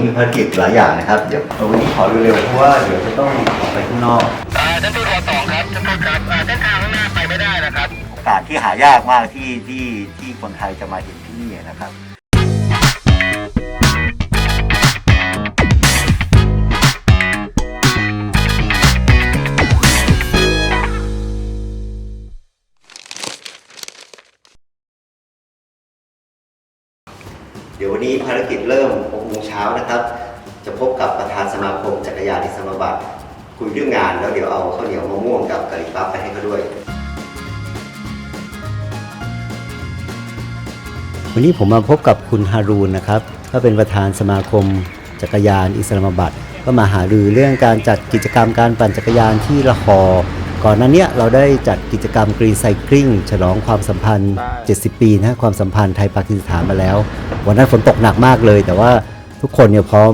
นี้มีภารกิจหลายอย่างนะครับ เดี๋ยววันนี้ขอเร็วๆเพราะว่าเดี๋ยวจะต้องออกไปข้างนอกอ่าท่านทูตวสองครับท่านทูตครับอ่าเส้นทางข้างหน้าไปไม่ได้นะครับโอกาสที่หายากมากที่ที่ที่คนไทยจะมาเห็นที่นี่นะครับ เดี๋ยววันนี้ภารกิจเริ่ม6โมงเช้านะครับ จะพบกับประธานสมาคมจักรยานอิสลามบัตคุยเรื่องงานแล้วเดี๋ยวเอาข้าวเหนียวมะม่วงกับกะหรี่ปั๊บไปให้เขาด้วย วันนี้ผมมาพบกับคุณฮารูนนะครับก็เป็นประธานสมาคมจักรยานอิสลามบัตก็มาหารือเรื่องการจัดกิจกรรมการปั่นจักรยานที่ละคอ ก่อนหน้าเนี้ยเราได้จัดกิจกรรมกรีนไซคลิงฉลองความสัมพันธ์ 70 ปีนะความสัมพันธ์ไทยปากีสถานมาแล้ว วันนั้นฝนตกหนักมากเลย แต่ว่าทุกคนเนี่ยพร้อม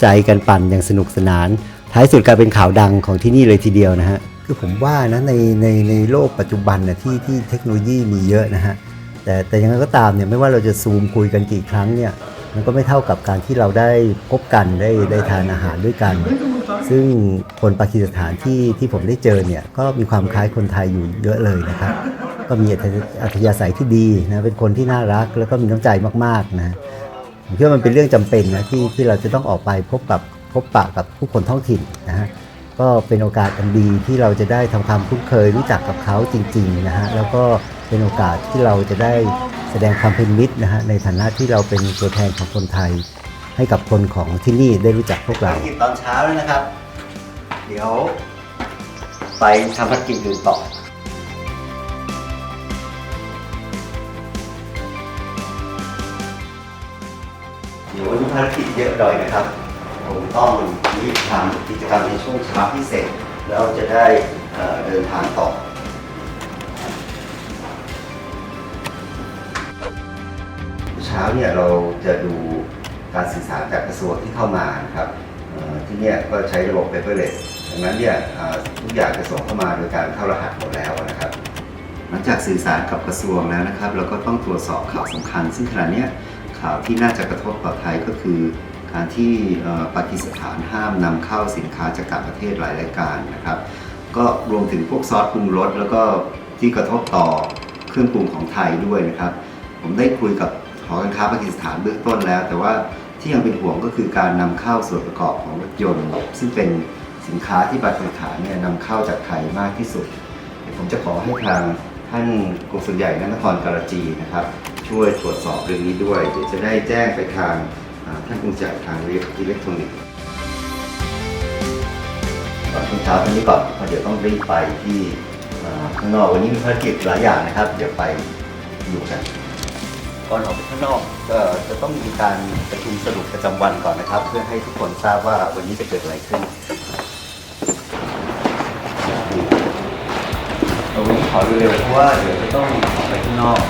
ใจกันปั่นอย่างสนุกสนาน ท้ายสุดกลายเป็นข่าวดังของที่นี่เลยทีเดียวนะฮะคือผมว่านะในในในโลกปัจจุบันนะที่ที่เทคโนโลยีมีเยอะนะฮะแต่แต่ยังไงก็ตามเนี่ยไม่ว่าเราจะซูมคุยกันกี่ครั้งเนี่ยมันก็ไม่เท่ากับการที่เราได้พบกันได้ได้ทานอาหารด้วยกัน ซึ่งคนปากีสถานที่ที่ผมได้เจอเนี่ยก็มีความคล้ายคนไทยอยู่เยอะเลยนะครับ ก็มีอัธยาศัยที่ดีนะเป็นคนที่น่ารักแล้วก็มีน้ำใจมากๆนะผมคิดว่ามันเป็นเรื่องจำเป็นนะที่ที่เราจะต้องออกไปพบกับพบปะกับผู้คนท้องถิ่นนะฮะก็เป็นโอกาสอันดีที่เราจะได้ทำความคุ้นเคยรู้จักกับเขาจริงๆนะฮะแล้วก็เป็นโอกาสที่เราจะได้แสดงความเป็นมิตรนะฮะในฐานะที่เราเป็นตัวแทนของคนไทย ให้กับคนของที่นี่ได้รู้จักพวกเราตอนเช้าแล้วนะครับ เดี๋ยว ไปทำภารกิจอื่นต่อ เดี๋ยววันนี้ภารกิจเยอะหน่อยนะครับ ผมต้องรีบทำกิจกรรมในช่วงเช้าที่เสร็จ แล้วจะได้เอ่อเดินทางต่อ เช้าเนี่ยเราจะดู การสื่อสารจากกระทรวงที่เข้ามานะครับที่นี่ก็ใช้ระบบ paperless ดังนั้นเนี่ยทุกอย่างจะส่งเข้ามาโดยการเข้ารหัสหมดแล้วนะครับ หลังจากสื่อสารกับกระทรวงแล้วนะครับ เราก็ต้องตรวจสอบข่าวสำคัญ ซึ่งขณะเนี้ยข่าวที่น่าจะกระทบต่อไทยก็คือ การที่ปากีสถานห้ามนำเข้าสินค้าจากต่างประเทศหลายรายการนะครับ ก็รวมถึงพวกซอสปรุงรสแล้วก็ที่กระทบต่อเครื่องปรุงของไทยด้วยนะครับ ผมได้คุยกับหอการค้าปากีสถานเบื้องต้นแล้ว แต่ว่า ที่ยังเป็นห่วงก็คือการนำเข้าส่วนประกอบของรถยนต์ ซึ่งเป็นสินค้าที่ปากีสถานเนี่ยนำเข้าจากไทยมากที่สุด ผมจะขอให้ทางท่านกงสุลใหญ่นครการาจีนะครับ ช่วยตรวจสอบเรื่องนี้ด้วยเดี๋ยวจะได้แจ้งไปทางท่านกงสุลใหญ่ทางอิเล็กทรอนิกส์ก่อนช่วงเช้าตรงนี้ก่อนเพราะเดี๋ยวต้องรีบไปที่ข้างนอกวันนี้มีภารกิจหลายอย่างนะครับ เดี๋ยวไปอยู่กัน ก่อนออกไปข้างนอกก็จะต้องมีการประชุมสรุปประจำวันก่อนนะครับ เพื่อให้ทุกคนทราบว่าวันนี้จะเกิดอะไรขึ้นเอาวันนี้ขอเร็วๆเพราะว่าเดี๋ยวจะต้องออกไปข้างนอก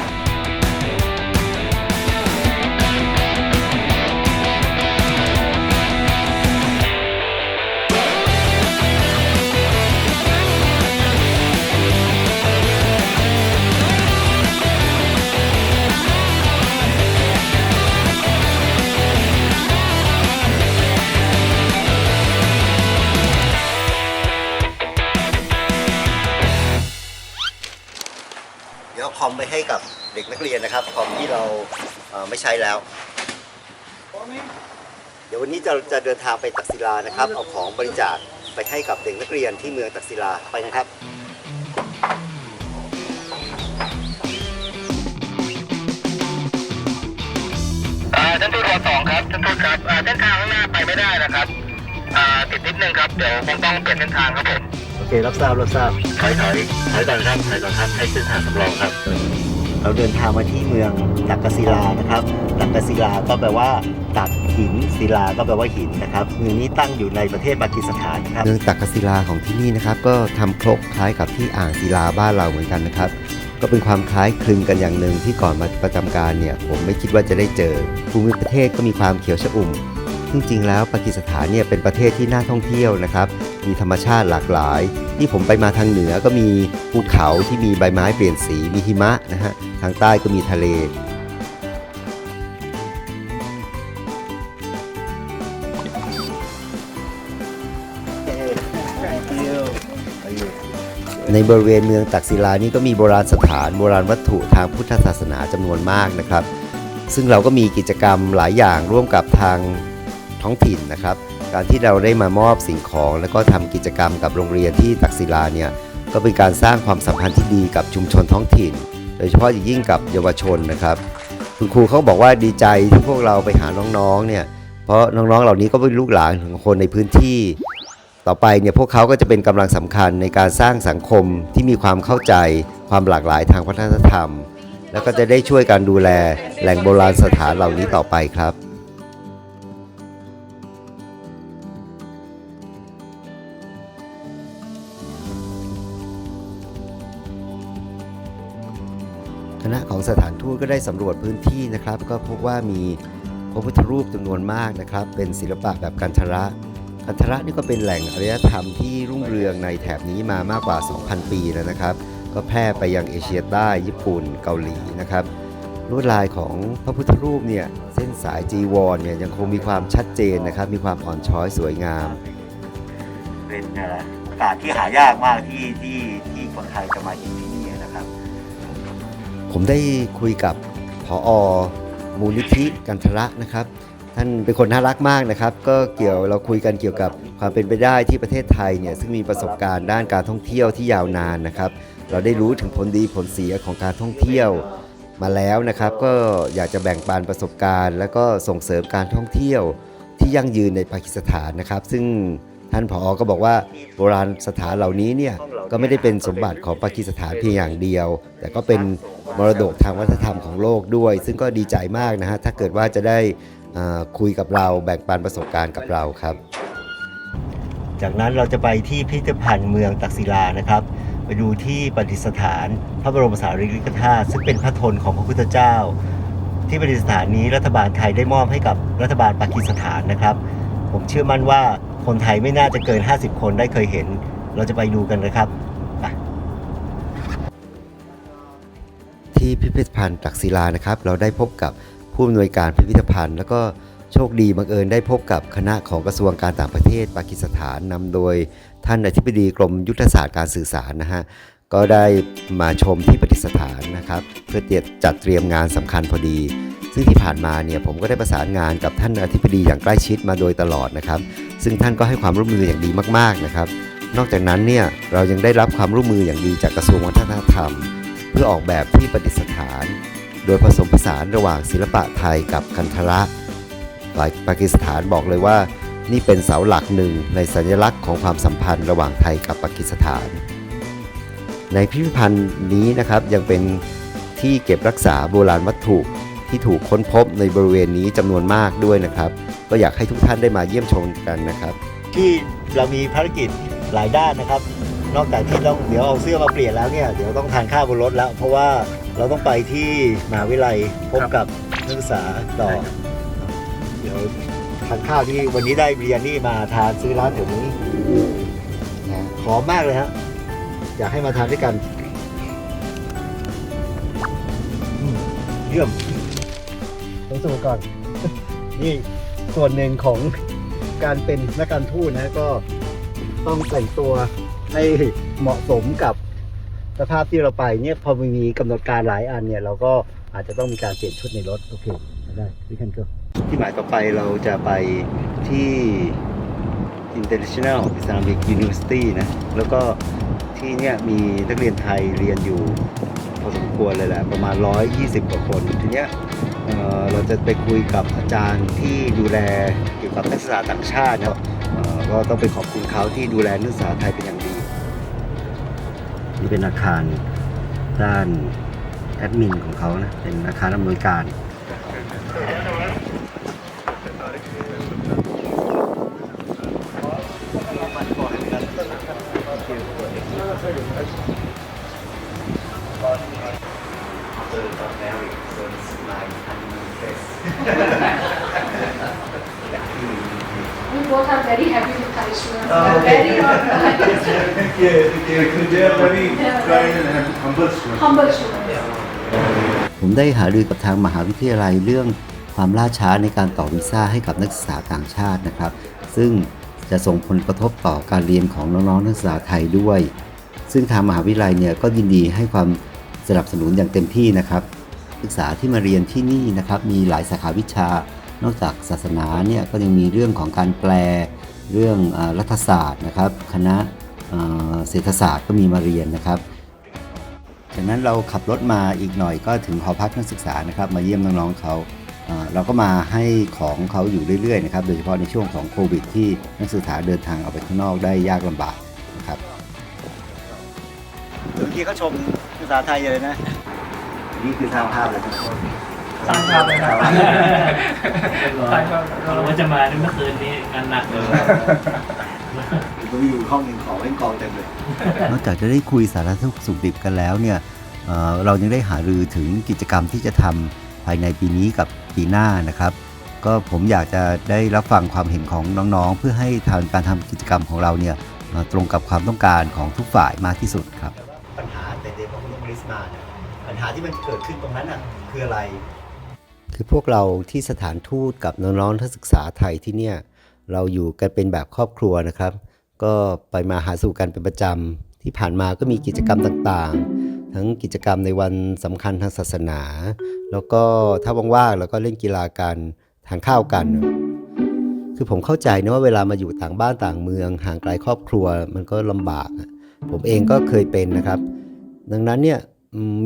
คอมไปให้กับเด็กนักเรียนนะครับคอมที่เราเไม่ใช้แล้ว เดี๋ยววันนี้จะจะเดินทางไปตักศิลานะครับเอาของบริจาคไปให้กับเด็กนักเรียนที่เมืองตักศิลาไปนะครับอ่าท่านทูตวสองครับท่านทูตครับเส้นทางข้างหน้าไปไม่ได้นะครับติดนิดนึงครับเดี๋ยวคงต้องเปลี่ยนเส้นทางครับผม เครับทราบรับทราบถอยถอยถอยก่อนครับถอยก่อนครับให้เส้นทางสำรองครับ เราเดินทางมาที่เมืองตักกศิลานะครับ ตักกศิลาก็แปลว่า ตักหินศิลาก็แปลว่าหินนะครับเมืองนี้ตั้งอยู่ในประเทศปากีสถานครับเมืองตักกศิลาของที่นี่นะครับ ก็ทำครกคล้ายกับที่อ่างศิลาบ้านเราเหมือนกันนะครับก็เป็นความคล้ายคลึงกันอย่างหนึ่งที่ก่อนมาประจำการเนี่ย ผมไม่คิดว่าจะได้เจอ ภูมิประเทศก็มีความเขียวชอุ่ม ซึ่งจริงแล้วปากีสถานเนี่ยเป็นประเทศที่น่าท่องเที่ยวนะครับ มีธรรมชาติหลากหลาย ที่ผมไปมาทางเหนือก็มีภูเขาที่มีใบไม้เปลี่ยนสี มีหิมะนะฮะ ทางใต้ก็มีทะเลในบริเวณเมืองตักศิลานี่ก็มีโบราณสถานโบราณวัตถุทางพุทธศาสนาจำนวนมากนะครับ ซึ่งเราก็มีกิจกรรมหลายอย่างร่วมกับทาง ท้องถิ่นนะครับ การที่เราได้มามอบสิ่งของ แล้วก็ทำกิจกรรมกับโรงเรียนที่ตักศิลาเนี่ยก็เป็นการสร้างความสัมพันธ์ที่ดีกับชุมชนท้องถิ่น โดยเฉพาะอย่างยิ่งกับเยาวชนนะครับคุณครูเขาบอกว่าดีใจที่พวกเราไปหาน้องๆเนี่ยเพราะน้องๆ เหล่านี้ก็เป็นลูกหลานของคนในพื้นที่ ต่อไปเนี่ยพวกเขาก็จะเป็นกำลังสำคัญในการสร้างสังคมที่มีความเข้าใจความหลากหลายทางวัฒนธรรม แล้วก็จะได้ช่วยการดูแลแหล่งโบราณสถานเหล่านี้ต่อไปครับ สถานทูตก็ได้สำรวจพื้นที่นะครับ ก็พบว่ามีพระพุทธรูปจำนวนมากนะครับ เป็นศิลปะแบบกันทระกันทระนี่ก็เป็นแหล่งอารยธรรมที่รุ่งเรืองในแถบนี้มามากกว่า 2,000 ปีแล้วนะครับ ก็แพร่ไปยังเอเชียใต้ญี่ปุ่นเกาหลีนะครับลวดลายของพระพุทธรูปเนี่ยเส้นสายจีวรเนี่ยยังคงมีความชัดเจนนะครับ มีความอ่อนช้อยสวยงาม เป็นอะไรโอกาสที่หายากมากที่ที่ที่คนไทยจะมาที่นี่ ผมได้คุยกับผอมูลนิธิกันทระนะครับ ท่านเป็นคนน่ารักมากนะครับ ก็เกี่ยวเราคุยกันเกี่ยวกับความเป็นไปได้ที่ประเทศไทยเนี่ยซึ่งมีประสบการณ์ด้านการท่องเที่ยวที่ยาวนานนะครับ เราได้รู้ถึงผลดีผลเสียของการท่องเที่ยวมาแล้วนะครับ ก็อยากจะแบ่งปันประสบการณ์ แล้วก็ส่งเสริมการท่องเที่ยวที่ยั่งยืนในปากีสถานนะครับ ซึ่ง ท่านผอก็บอกว่าโบราณสถานเหล่านี้เนี่ยก็ไม่ได้เป็นสมบัติของปากีสถานเพียงอย่างเดียว แต่ก็เป็นมรดกทางวัฒนธรรมของโลกด้วย ซึ่งก็ดีใจมากนะฮะถ้าเกิดว่าจะได้คุยกับเราแบ่งปันประสบการณ์กับเราครับ จากนั้นเราจะไปที่พิพิธภัณฑ์เมืองตักศิลานะครับ ไปดูที่ประดิษฐานพระบรมสารีริกธาตุซึ่งเป็นพระทนของพระพุทธเจ้า ที่ประดิษฐานนี้รัฐบาลไทยได้มอบให้กับรัฐบาลปากีสถานนะครับ ผมเชื่อมั่นว่า คนไทยไม่น่าจะเกิน 50 คนได้เคยเห็น เราจะไปดูกันนะครับที่พิพิธภัณฑ์ตักศิลานะครับ เราได้พบกับผู้อำนวยการพิพิธภัณฑ์ แล้วก็โชคดีบังเอิญได้พบกับคณะของกระทรวงการต่างประเทศปากีสถานนำโดยท่านอธิบดีกรมยุทธศาสตร์การสื่อสารนะฮะก็ได้มาชมที่ประดิษฐานนะครับ เพื่อเตรียมจัดเตรียมงานสำคัญพอดี ซึ่งที่ผ่านมาเนี่ยผมก็ได้ประสานงานกับท่านอธิบดีอย่างใกล้ชิดมาโดยตลอดนะครับ ซึ่งท่านก็ให้ความร่วมมืออย่างดีมากๆนะครับ นอกจากนั้นเนี่ยเรายังได้รับความร่วมมืออย่างดีจากกระทรวงวัฒนธรรม เพื่อออกแบบที่ประดิษฐาน โดยผสมผสานระหว่างศิลปะไทยกับคันธระฝ่ายปากีสถานบอกเลยว่า นี่เป็นเสาหลักหนึ่งในสัญลักษณ์ของความสัมพันธ์ระหว่างไทยกับปากีสถาน ในพิพิธภัณฑ์นี้นะครับยังเป็นที่เก็บรักษาโบราณวัตถุ ที่ถูกค้นพบในบริเวณนี้จำนวนมากด้วยนะครับ ก็อยากให้ทุกท่านได้มาเยี่ยมชมกันนะครับ ที่เรามีภารกิจหลายด้านนะครับ นอกจากที่ต้องเดี๋ยวเอาเสื้อมาเปลี่ยนแล้วเนี่ยเดี๋ยวต้องทานข้าวบนรถแล้ว เพราะว่าเราต้องไปที่มหาวิทยาลัยพบกับนักศึกษาต่อ เดี๋ยวทานข้าวที่วันนี้ได้เบียร์นี่มาทานซื้อร้านแถวนี้นะหอมมากเลยฮะอยากให้มาทานด้วยกันอืมเยี่ยม ต้องสูก่อน นี่ส่วนหนึ่งของการเป็นนักการทูตนะก็ต้องแต่งตัวให้เหมาะสมกับสภาพที่เราไปเนี่ยพอมีกำหนดการหลายอันเนี่ย เราก็อาจจะต้องมีการเปลี่ยนชุดในรถโอเคได้พี่คันก็ที่หมายต่อไปเราจะไปที่ International Islamic University นะ แล้วก็ที่เนี่ยมีนักเรียนไทยเรียนอยู่พอสมควรเลยแหละประมาณ 120 กว่าคนทีเนี้ย เราจะไปคุยกับอาจารย์ที่ดูแลเกี่ยวกับนักศึกษาต่างชาตินะครับเอ่อก็ต้องไปขอบคุณเขาที่ดูแลนักศึกษาไทยเป็นอย่างดี นี่เป็นอาคารด้านแอดมินของเขานะ เป็นอาคารอำนวยการ We both are very happy with Karishma. Oh, okay. Very organized, Thank you. Thank you. They are very kind and humble students. humble students. ผมได้หารือกับทางมหาวิทยาลัยเรื่องความล่าช้าในการต่อวีซ่าให้กับนักศึกษาต่างชาตินะครับ ซึ่งจะส่งผลกระทบต่อการเรียนของน้องๆนักศึกษาไทยด้วย ซึ่งทางมหาวิทยาลัยเนี่ยก็ยินดีให้ความ สนับสนุนอย่างเต็มที่นะครับ ศึกษาที่มาเรียนที่นี่นะครับมีหลายสาขาวิชา นอกจากศาสนาเนี่ยก็ยังมีเรื่องของการแปล เรื่องรัฐศาสตร์นะครับ คณะเศรษฐศาสตร์ก็มีมาเรียนนะครับจากนั้นเราขับรถมาอีกหน่อยก็ถึงหอพักนักศึกษานะครับมาเยี่ยมน้องๆเขาเราก็มาให้ของเขาอยู่เรื่อยๆนะครับโดยเฉพาะในช่วงของโควิด ที่นักศึกษาเดินทางออกไปข้างนอกได้ยากลำบากนะครับเมื่อกี้เขาชมาษาไทยเลยนะ นี่คือสร้างภาพเลยทุกคนสร้างภาพเลยครับสร้างภาพเราว่าจะมาเมื่อคืนนี้งานหนักเลยผมมีอยู่ห้องหนึ่งของเล่นกองเต็มเลย นอกจากจะได้คุยสารทุกข์สุขดิบกันแล้วเนี่ยเอ่อเรายังได้หารือถึงกิจกรรมที่จะทำภายในปีนี้กับปีหน้านะครับ ก็ผมอยากจะได้รับฟังความเห็นของน้องๆ เพื่อให้ทางการทำกิจกรรมของเราเนี่ยเอ่อตรงกับความต้องการของทุกฝ่ายมากที่สุดครับ ปัญหาาที่มันเกิดขึ้นตรงนั้นน่ะคืออะไร คือพวกเราที่สถานทูตกับน้องๆนักศึกษาไทยที่เนี่ยเราอยู่กันเป็นแบบครอบครัวนะครับ ก็ไปมาหาสู่กันเป็นประจำที่ผ่านมาก็มีกิจกรรมต่างๆ ทั้งกิจกรรมในวันสำคัญทางศาสนา แล้วก็ถ้าว่างๆแล้วก็เล่นกีฬากันทานข้าวกัน คือผมเข้าใจนะว่าเวลามาอยู่ต่างบ้านต่างเมือง ห่างไกลครอบครัวมันก็ลำบาก ผมเองก็เคยเป็นนะครับ ดังนั้นเนี่ย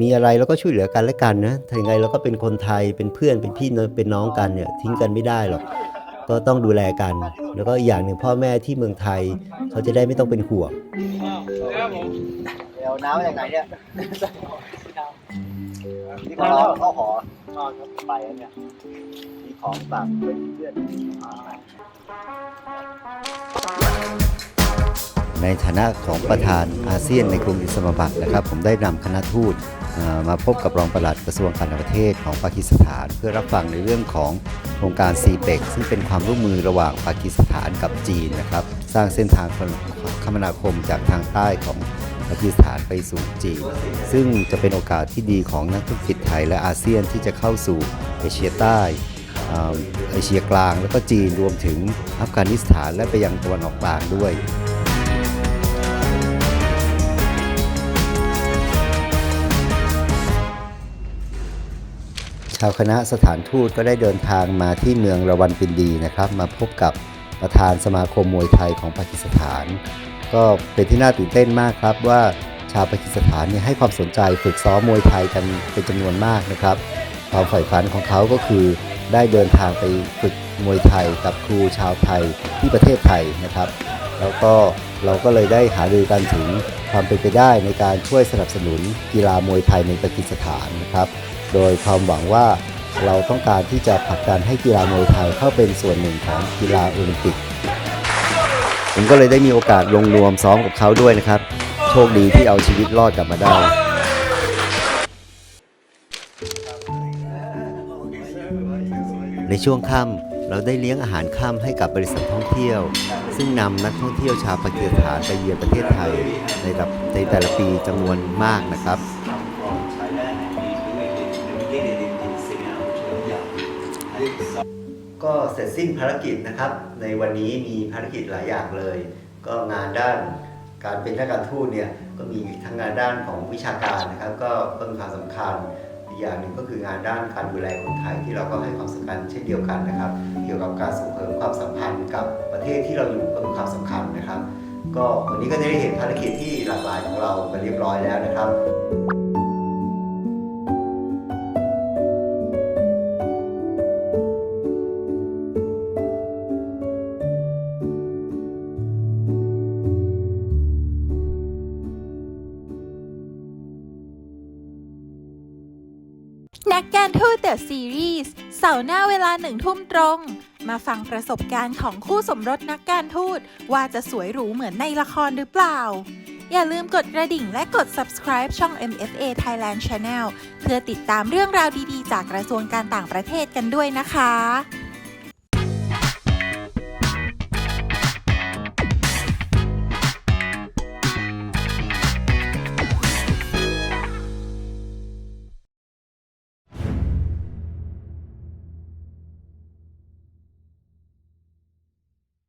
มีอะไรเราก็ช่วยเหลือกันและกันนะถ้างไรเราก็เป็นคนไทยเป็นเพื่อนเป็นพี่น้องเป็นน้องกันเนี่ยทิ้งกันไม่ได้หรอกก็ต้องดูแลกัน แล้วก็อย่างหนึ่งพ่อแม่ที่เมืองไทย เขาจะได้ไม่ต้องเป็นห่วงเดี๋ยวน้ำจากไหนเนี่ยนี่เราเข้าหอไปเนี่ยมีของฝากเพื่อนเพื่อน ในฐานะของประธานอาเซียนในกรุงอิสลามบัดนะครับ ผมได้นำคณะทูตมาพบกับรองปลัดกระทรวงการต่างประเทศของปากีสถาน เพื่อรับฟังในเรื่องของโครงการ c p e c ซึ่งเป็นความร่วมมือระหว่างปากีสถานกับจีนนะครับ สร้างเส้นทางคมนาคมจากทางใต้ของปากีสถานไปสู่จีน ซึ่งจะเป็นโอกาสที่ดีของนักธุรกิจไทยและอาเซียนที่จะเข้าสู่เอเชียใต้เอเอเชียกลางแล้วก็จีนรวมถึงอัฟกานิสถานและไปยังตะวันออกกลางด้วย ชาวคณะสถานทูตก็ได้เดินทางมาที่เมืองระวันปินดีนะครับ มาพบกับประธานสมาคมมวยไทยของปากีสถาน ก็เป็นที่น่าตื่นเต้นมากครับว่าชาวปากีสถานเนี่ยให้ความสนใจฝึกซ้อมมวยไทยกันเป็นจำนวนมากนะครับ ความฝ่ายฝันของเขาก็คือได้เดินทางไปฝึกมวยไทยกับครูชาวไทยที่ประเทศไทยนะครับ แล้วก็เราก็เลยได้หารือกันถึงความเป็นไปได้ในการช่วยสนับสนุนกีฬามวยไทยในปากีสถานนะครับ โดยความหวังว่าเราต้องการที่จะผลักดันให้กีฬามวยไทยเข้าเป็นส่วนหนึ่งของกีฬาโอลิมปิก ผมก็เลยได้มีโอกาสลงนวมซ้อมกับเขาด้วยนะครับ โชคดีที่เอาชีวิตรอดกลับมาได้ ในช่วงค่ำเราได้เลี้ยงอาหารค่ำให้กับบริษัทท่องเที่ยว ซึ่งนำนักท่องเที่ยวชาวปากีสถานไปเยือนประเทศไทยในแต่ละปีจำนวนมากนะครับ ก็เสร็จสิ้นภารกิจนะครับ ในวันนี้มีภารกิจหลายอย่างเลย ก็งานด้านการเป็นนักการทูตเนี่ยก็มีทั้งงานด้านของวิชาการนะครับ ก็ก็มีความสำคัญอีกอย่างหนึ่งก็คืองานด้านการดูแลคนไทยที่เราก็ให้ความสำคัญเช่นเดียวกันนะครับ เกี่ยวกับการส่งเสริมความสัมพันธ์กับประเทศที่เราอยู่ก็มีความสำคัญนะครับ ก็วันนี้ก็ได้เห็นภารกิจที่หลากหลายของเราไปเรียบร้อยแล้วนะครับ The Series เสาร์หน้าเวลาหนึ่งทุ่มตรง มาฟังประสบการณ์ของคู่สมรสนักการทูต ว่าจะสวยหรูเหมือนในละครหรือเปล่า อย่าลืมกดกระดิ่งและกด subscribe ช่อง MFA Thailand Channel เพื่อติดตามเรื่องราวดีๆ จากกระทรวงการต่างประเทศกันด้วยนะคะ